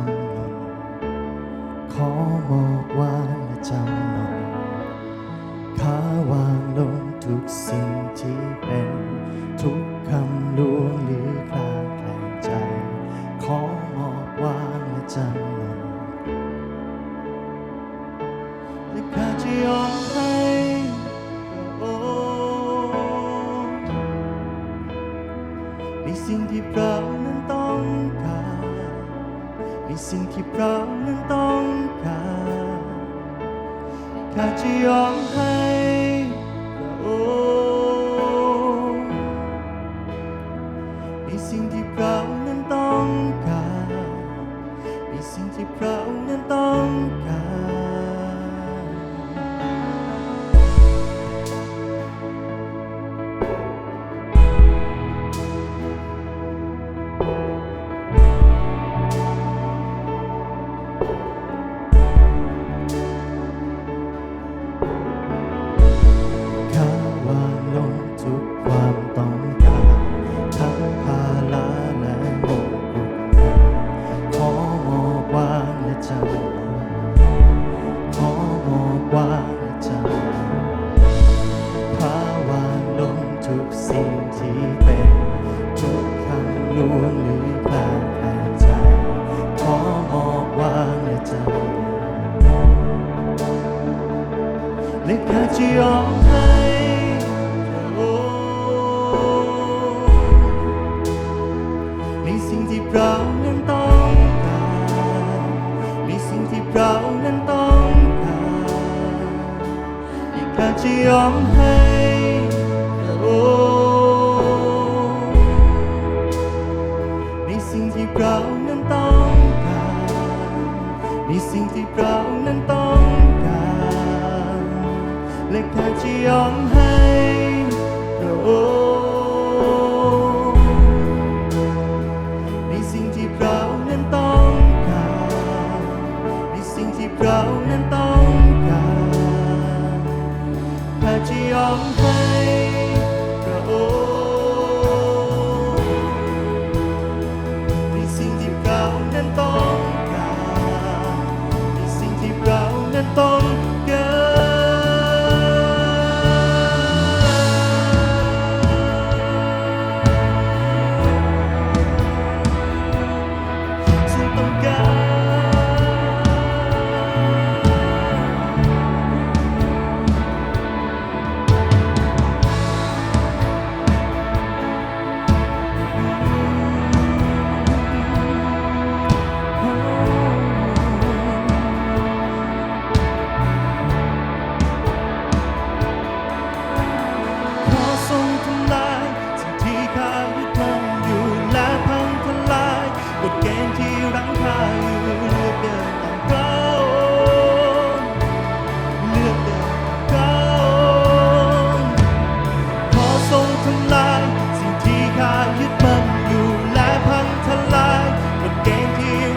ำนนขอมอบวางและจำนนข้าวางลงทุกสิ่งที่เป็น ทุกคำลวงหรือคลางแคลงใจ ขอมอบวางและจำนนและข้าจะยอม สิ่งที่พระองค์นั้นต้องการข้าจะยอมให้พระองค์ในสิ่งที่พระองค์นั้นต้องการในสิ่งที่พระองค์นั้นต้องการ สิ่งที่เป็นทุกคำลวงหรือแปลงแปลงใจ ขอมอบวางและจำนนและข้าจะยอมให้พระองค์ในสิ่งที่เรานั้นต้องการในสิ่งที่เรานั้นต้องการและข้าจะยอมให้ และข้าจะยอมให้พระองค์ในสิ่งที่เรานั้นต้องการในสิ่งที่เรานั้นต้องการข้าจะยอมให้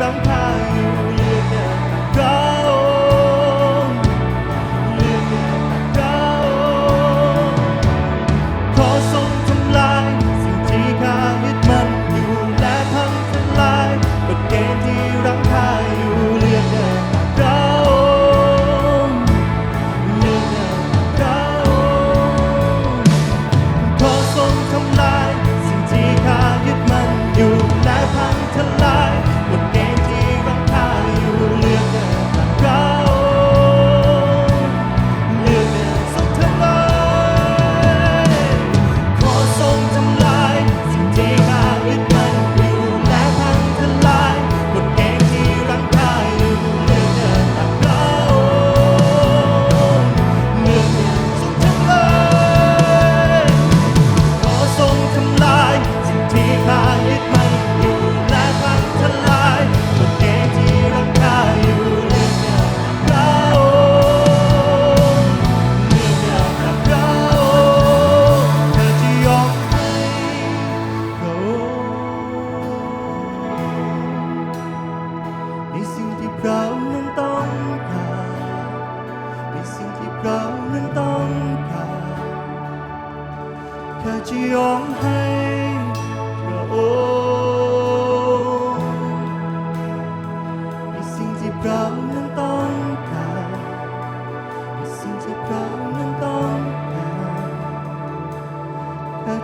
levantar. ที่คายึดมัอยู่และพังทลายกฎเกณที่รังคาอยู่เรื่อยเราเรื่องยาวกับเราเธอจะยอมให้เราในสิ่งที่เรานั้นต้องการในสิ่งที่เรานั้นต้องการเธอจะยอมให้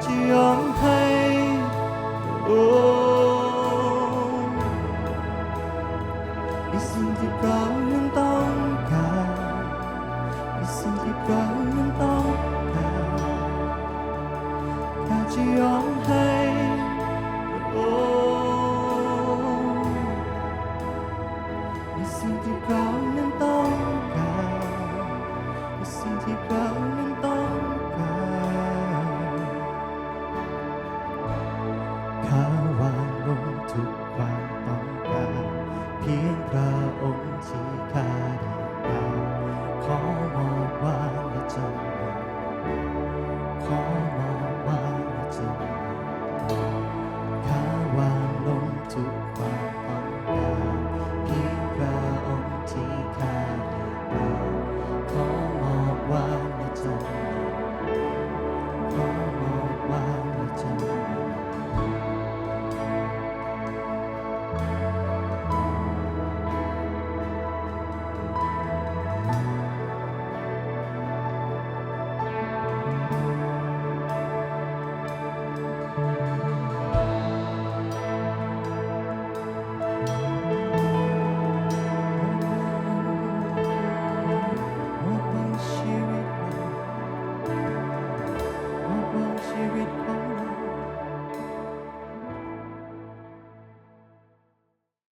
chẳng hay ôm. Đi xin thì bao nhân tông cả đi xin thì bao nhân tông cả ta chẳng hay ôm. Đi xin thì bao nhân tông cả đi xin thì bao nhân ขอบอกว่าอย่จำขอ